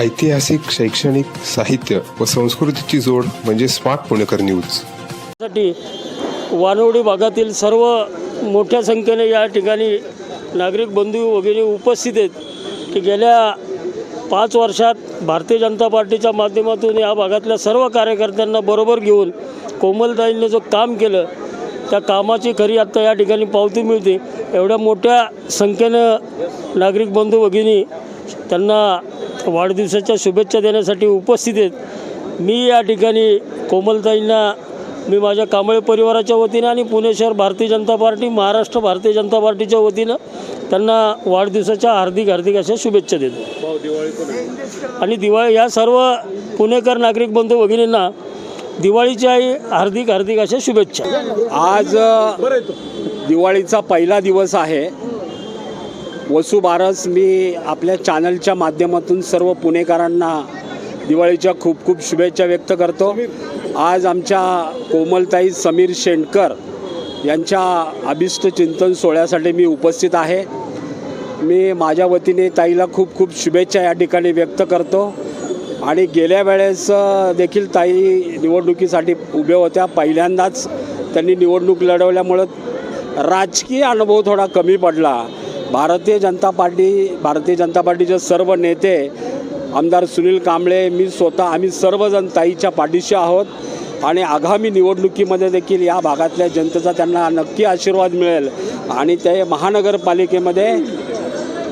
ऐतिहासिक शैक्षणिक साहित्य व संस्कृतीची जोड म्हणजे स्मार्ट पुणेकर न्यूज. साठी वानवडी भागातील सर्व मोठ्या संख्येने या ठिकाणी नागरिक बंधू वगैरे उपस्थित आहेत की गेल्या पाच वर्षात भारतीय जनता पार्टीच्या माध्यमातून या भागातल्या सर्व कार्यकर्त्यांना बरोबर घेऊन कोमलताईंनी जो काम केलं त्या कामाची खरी आत्ता या ठिकाणी पावती मिळते. एवढ्या मोठ्या संख्येनं नागरिक बंधू भगिनी त्यांना वाढदिवसाच्या शुभेच्छा देण्यासाठी उपस्थित आहेत. मी या ठिकाणी कोमलताईंना मी माझ्या कांबळे परिवाराच्या वतीनं आणि पुणे शहर भारतीय जनता पार्टी महाराष्ट्र भारतीय जनता पार्टीच्या वतीनं त्यांना वाढदिवसाच्या हार्दिक हार्दिक अशा शुभेच्छा देतो. आणि दिवाळी या सर्व पुणेकर नागरिक बंधू भगिनींना दिवाळीच्याही हार्दिक हार्दिक अशा शुभेच्छा. आज दिवाळीचा पहिला दिवस आहे. वसुबारस मी आपल्या चॅनलच्या माध्यमातून सर्व पुणेकरांना दिवाळीच्या खूप खूप शुभेच्छा व्यक्त करतो. आज आमच्या कोमलताई समीर शेंडकर यांच्या अभिष्ट चिंतन सोहळ्यासाठी मी उपस्थित आहे. मी माझ्या वतीने ताईला खूप खूप शुभेच्छा या ठिकाणी व्यक्त करतो. आणि गेल्या वेळेस देखील ताई निवडणुकीसाठी उभ्या होत्या. पहिल्यांदाच त्यांनी निवडणूक लढवल्यामुळं राजकीय अनुभव थोडा कमी पडला. भारतीय जनता पार्टी भारतीय जनता पार्टीचे सर्व नेते आमदार सुनील कांबळे मी स्वतः आम्ही सर्वजण ताईच्या पाठीशी आहोत. आणि आगामी निवडणुकीमध्ये देखील या भागातल्या जनतेचा त्यांना नक्की आशीर्वाद मिळेल. आणि ते महानगरपालिकेमध्ये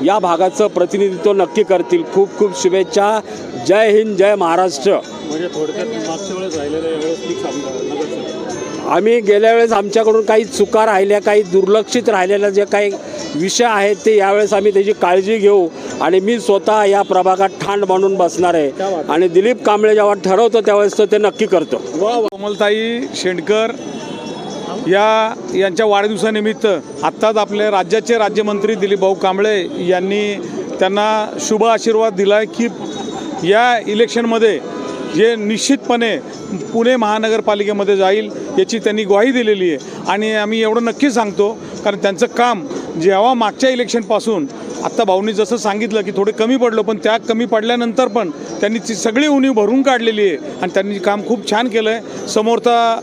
या भागाचं प्रतिनिधित्व नक्की करतील. खूप खूप शुभेच्छा. जय हिंद जय महाराष्ट्र. आम्ही गेल्या वेळेस आमच्याकडून काही चुका राहिल्या काही दुर्लक्षित राहिलेल्या जे काही विषय आहेत ते यावेळेस आम्ही त्याची काळजी घेऊ आणि मी स्वतः या प्रभागात ठाण बांधून बसणार आहे. आणि दिलीप कांबळे जेव्हा ठरवतो त्यावेळेस तो ते नक्की करतो. कोमलताई शेंडकर या यांच्या वाढदिवसानिमित्त आत्ताच आपल्या राज्याचे राज्यमंत्री दिलीप भाऊ कांबळे यांनी त्यांना शुभ आशीर्वाद दिला आहे की या इलेक्शनमध्ये जे निश्चितपणे पुणे महानगरपालिकेमध्ये जाईल याची त्यांनी ग्वाही दिलेली आहे. आणि आम्ही एवढं नक्की सांगतो कारण त्यांचं काम जेव्हा मागच्या इलेक्शनपासून आत्ता भाऊनी जसं सांगितलं की थोडे कमी पडलं पण त्या कमी पडल्यानंतर पण त्यांनी ती सगळी उणीव भरून काढलेली आहे आणि त्यांनी काम खूप छान केलं आहे समोरचा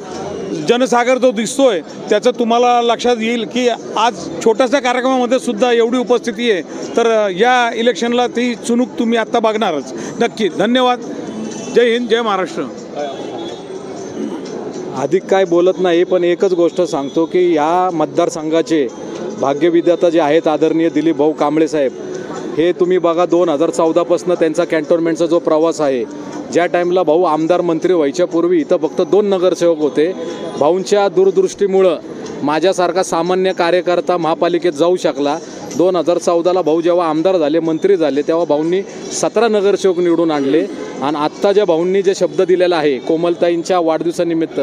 जनसागर जो दिसतोय त्याचं तुम्हाला लक्षात येईल की आज छोट्याशा कार्यक्रमामध्ये सुद्धा एवढी उपस्थिती आहे. तर या इलेक्शनला ती चुनूक तुम्ही आत्ता बघणारच. नक्की धन्यवाद. जय हिंद जय महाराष्ट्र. अधिक काय बोलत नाही पण एकच गोष्ट सांगतो की या मतदारसंघाचे भाग्यविधाता जे आहेत आदरणीय दिलीप भाऊ कांबळे साहेब हे तुम्ही बघा दोन हजार चौदापासून त्यांचा कॅन्टोन्मेंटचा जो प्रवास आहे ज्या टाईमला भाऊ आमदार मंत्री व्हायच्या पूर्वी इथं फक्त दोन नगरसेवक होते. भाऊंच्या दूरदृष्टीमुळं माझ्यासारखा सामान्य कार्यकर्ता महापालिकेत जाऊ शकला. दोन हजार चौदाला भाऊ जेव्हा आमदार झाले मंत्री झाले तेव्हा भाऊंनी सतरा नगरसेवक निवडून आणले. आणि आत्ता ज्या भाऊंनी जे शब्द दिलेला आहे कोमलताईंच्या वाढदिवसानिमित्त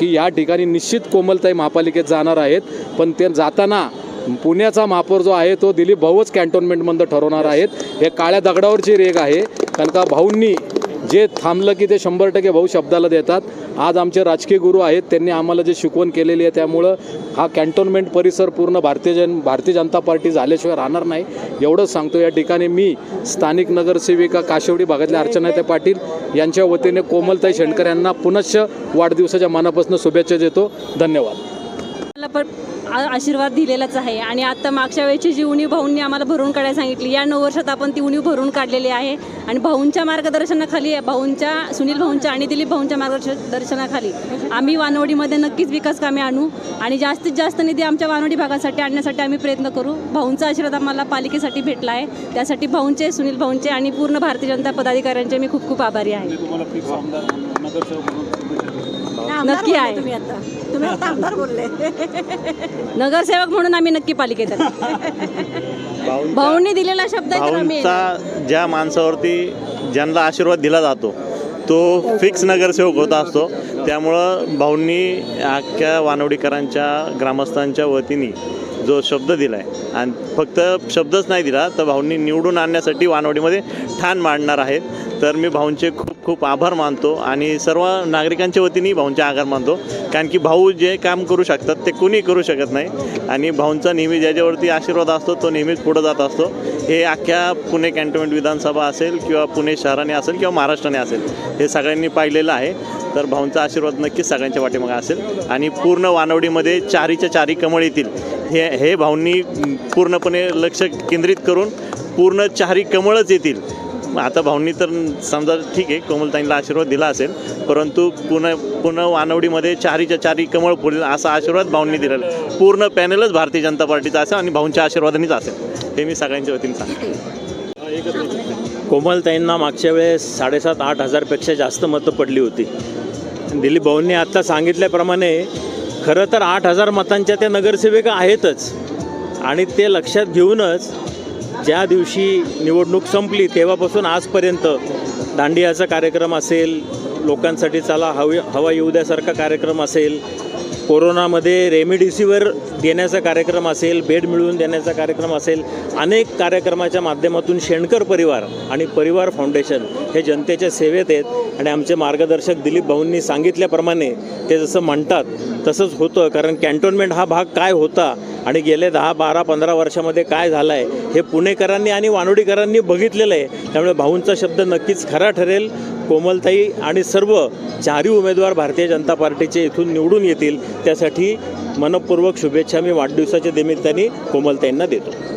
की या ठिकाणी निश्चित कोमलताई महापालिकेत जाणार आहेत. पण ते जाताना पुण्याचा महापौर जो आहे तो दिलीप भाऊच कॅन्टोन्मेंटमधलं ठरवणार आहेत. हे काळ्या दगडावरची रेग आहे. कारण का भाऊंनी जे थांबलं की ते शंभर टक्के भाऊ शब्दाला देतात. आज आमचे राजकीय गुरु आहेत. त्यांनी आम्हाला जे शिकवण केलेली आहे त्यामुळं हा कॅन्टोन्मेंट परिसर पूर्ण भारतीय जन भारतीय जनता पार्टी झाल्याशिवाय राहणार नाही. एवढंच सांगतो. या ठिकाणी मी स्थानिक नगरसेविका काशेवडी भागातल्या अर्चनाताई पाटील यांच्या वतीने कोमलताई शेंडकर यांना पुनश्च वाढदिवसाच्या मनापासून शुभेच्छा देतो. धन्यवाद. आम्हाला पण आशीर्वाद दिलेलाच आहे. आणि आत्ता मागच्या वेळेची जी उणीव भाऊंनी आम्हाला भरून काढायला सांगितली या नऊ वर्षात आपण ती उणीव भरून काढलेली आहे. आणि भाऊंच्या मार्गदर्शनाखाली भाऊंच्या सुनील भाऊंच्या आणि दिलीप भाऊंच्या मार्गदर्शनाखाली आम्ही वानवडीमध्ये नक्कीच विकास कामे आणू आणि जास्तीत जास्त निधी आमच्या वानवडी भागासाठी आणण्यासाठी आम्ही प्रयत्न करू. भाऊंचा आशीर्वाद आम्हाला पालिकेसाठी भेटला आहे. त्यासाठी भाऊंचे सुनील भाऊंचे आणि पूर्ण भारतीय जनता पदाधिकाऱ्यांचे मी खूप खूप आभारी आहे. नक्की आहे. तुम्ही आता. तुम्ही आता आमदार बोलले. नगरसेवक म्हणून आम्ही नक्की पालिकेत. भाऊंनी दिलेला शब्द ज्या माणसावरती ज्यांना आशीर्वाद दिला जातो तो फिक्स नगरसेवक होत असतो. त्यामुळं भाऊंनी अख्ख्या वानवडीकरांच्या ग्रामस्थांच्या वतीने जो शब्द दिला आहे आणि फक्त शब्दच नाही दिला तर भाऊंनी निवडून आणण्यासाठी वानवडीमध्ये ठाण मांडणार आहेत तर मी भाऊंचे खूप खूप आभार मानतो आणि सर्व नागरिकांच्या वतीने भाऊंचे आभार मानतो. कारण की भाऊ जे काम करू शकतात ते कोणी करू शकत नाही. आणि भाऊंचा नेहमी ज्याच्यावरती आशीर्वाद असतो तो नेहमीच पुढं जात असतो. हे अख्ख्या पुणे कॅन्टोन्मेंट विधानसभा असेल किंवा पुणे शहराने असेल किंवा महाराष्ट्राने असेल हे सगळ्यांनी पाहिलेलं आहे. तर भाऊंचा आशीर्वाद नक्कीच सगळ्यांच्या पाठीमागे असेल. आणि पूर्ण वानवडीमध्ये चारीच्या चारी कमळ येतील. हे हे भाऊंनी पूर्णपणे लक्ष केंद्रित करून पूर्ण चारी कमळच येतील. आता भाऊंनी तर समजा ठीक आहे कोमलताईंना आशीर्वाद दिला असेल परंतु पुन्हा पुन्हा वानवडीमध्ये चारीच्या चारी कमळ फुलेल असा आशीर्वाद भाऊंनी दिलेला पूर्ण पॅनलच भारतीय जनता पार्टीचा असेल आणि भाऊंच्या आशीर्वादानेच असेल. हे मी सगळ्यांच्या वतीने सांगतो कोमलताईंना मागच्या वेळेस साडेसात आठ हजारपेक्षा जास्त मतं पडली होती. दिलीप भाऊंनी आत्ता सांगितल्याप्रमाणे खरं तर आठ हजार मतांच्या त्या नगरसेविका आहेतच. आणि ते लक्षात घेऊनच ज्या दिवशी निवडणूक संपली तेव्हापासून आजपर्यंत दांडियाचा कार्यक्रम असेल लोकांसाठी चला हवी हवा येऊ द्यासारखा कार्यक्रम असेल कोरोनामध्ये रेमिडिसिवर देण्याचा कार्यक्रम असेल बेड मिळवून देण्याचा कार्यक्रम असेल अनेक कार्यक्रमाच्या माध्यमातून शेणकर परिवार आणि परिवार फाउंडेशन हे जनतेच्या सेवेत आहेत. आणि आमचे मार्गदर्शक दिलीप भाऊंनी सांगितल्याप्रमाणे ते जसं म्हणतात तसंच होतं. कारण कॅन्टोन्मेंट हा भाग काय होता आणि गेले दहा बारा पंधरा वर्षामध्ये काय झालं आहे हे पुणेकरांनी आणि वानोडीकरांनी बघितलेलं आहे. त्यामुळे भाऊंचा शब्द नक्कीच खरा ठरेल. कोमलताई आणि सर्व चारही उमेदवार भारतीय जनता पार्टीचे इथून निवडून येतील. त्यासाठी मनपूर्वक शुभेच्छा मी वाढदिवसाच्या निमित्ताने कोमलताईंना देतो.